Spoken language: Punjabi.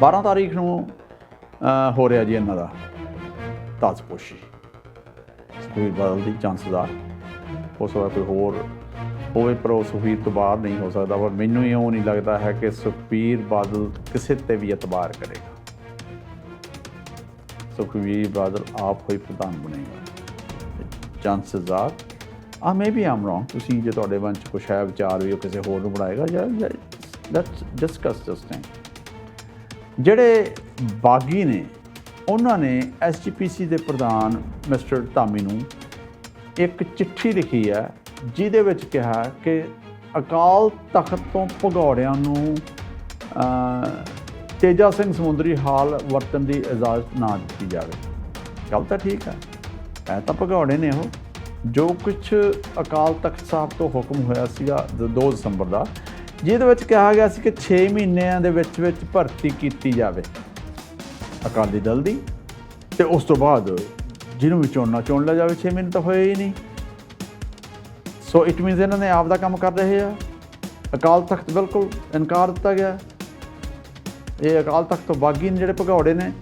12 ਤਾਰੀਖ ਨੂੰ ਹੋ ਰਿਹਾ ਜੀ ਇਹਨਾਂ ਦਾ ਤਾਜਪੋਸ਼ੀ। ਸੁਖਬੀਰ ਬਾਦਲ ਦੀ ਚਾਂਸਸ ਆ ਹੋ ਸਕਦਾ ਕੋਈ ਹੋਰ ਹੋਵੇ, ਪਰ ਉਹ ਸੁਖਬੀਰ ਤੋਂ ਬਾਹਰ ਨਹੀਂ ਹੋ ਸਕਦਾ, ਪਰ ਮੈਨੂੰ ਇਉਂ ਨਹੀਂ ਲੱਗਦਾ ਹੈ ਕਿ ਸੁਖਬੀਰ ਬਾਦਲ ਕਿਸੇ ਤੇ ਵੀ ਇਤਬਾਰ ਕਰੇਗਾ। ਸੁਖਬੀਰ ਬਾਦਲ ਆਪ ਹੋਈ ਪ੍ਰਧਾਨ ਬਣੇਗਾ। ਚਾਂਸਸ ਆ ਆ ਮੇ ਬੀ ਆਮ ਰੋਂਗ ਤੁਸੀਂ ਜੇ ਤੁਹਾਡੇ ਮਨ ਚ ਕੁਛ ਹੈ, ਵਿਚਾਰ ਵੀ ਉਹ ਕਿਸੇ ਹੋਰ ਨੂੰ ਬਣਾਏਗਾ ਜਾਂ ਲੈਟਸ ਡਿਸਕਸ ਦਿਸ ਥਿੰਗ ਜਿਹੜੇ ਬਾਗੀ ਨੇ, ਉਹਨਾਂ ਨੇ ਐਸਜੀਪੀਸੀ ਦੇ ਪ੍ਰਧਾਨ ਮਿਸਟਰ ਧਾਮੀ ਨੂੰ ਇੱਕ ਚਿੱਠੀ ਲਿਖੀ ਹੈ, ਜਿਹਦੇ ਵਿੱਚ ਕਿਹਾ ਕਿ ਅਕਾਲ ਤਖਤ ਤੋਂ ਭਗੌੜਿਆਂ ਨੂੰ ਤੇਜਾ ਸਿੰਘ ਸਮੁੰਦਰੀ ਹਾਲ ਵਰਤਣ ਦੀ ਇਜਾਜ਼ਤ ਨਾ ਦਿੱਤੀ ਜਾਵੇ। ਗੱਲ ਤਾਂ ਠੀਕ ਹੈ, ਐ ਤਾਂ ਭਗੌੜੇ ਨੇ ਉਹ। ਜੋ ਕੁਝ ਅਕਾਲ ਤਖਤ ਸਾਹਿਬ ਤੋਂ ਹੁਕਮ ਹੋਇਆ ਸੀਗਾ 2 ਦਸੰਬਰ ਦਾ ਜਿਹਦੇ ਵਿੱਚ ਕਿਹਾ ਗਿਆ ਸੀ ਕਿ 6 ਮਹੀਨਿਆਂ ਦੇ ਵਿੱਚ ਵਿੱਚ ਭਰਤੀ ਕੀਤੀ ਜਾਵੇ। ਅਕਾਲੀ ਦਲ ਦੀ ਤੇ ਉਸ ਤੋਂ ਬਾਅਦ ਜਿਹਨੂੰ ਵੀ ਚੁਣਨਾ ਚੁਣ ਲਿਆ ਜਾਵੇ 6 ਮਹੀਨੇ ਤਾਂ ਹੋਏ ਹੀ ਨਹੀਂ। ਸੋ ਇਟ ਮੀਨਸ ਇਹਨਾਂ ਨੇ ਆਪ ਦਾ ਕੰਮ ਕਰ ਰਹੇ ਆ। ਅਕਾਲ ਤਖਤ ਬਿਲਕੁਲ ਇਨਕਾਰ ਦਿੱਤਾ ਗਿਆ। ਇਹ ਅਕਾਲ ਤਖਤ ਤੋਂ ਬਾਗੀ ਨੇ ਜਿਹੜੇ ਭਗੌੜੇ ਨੇ।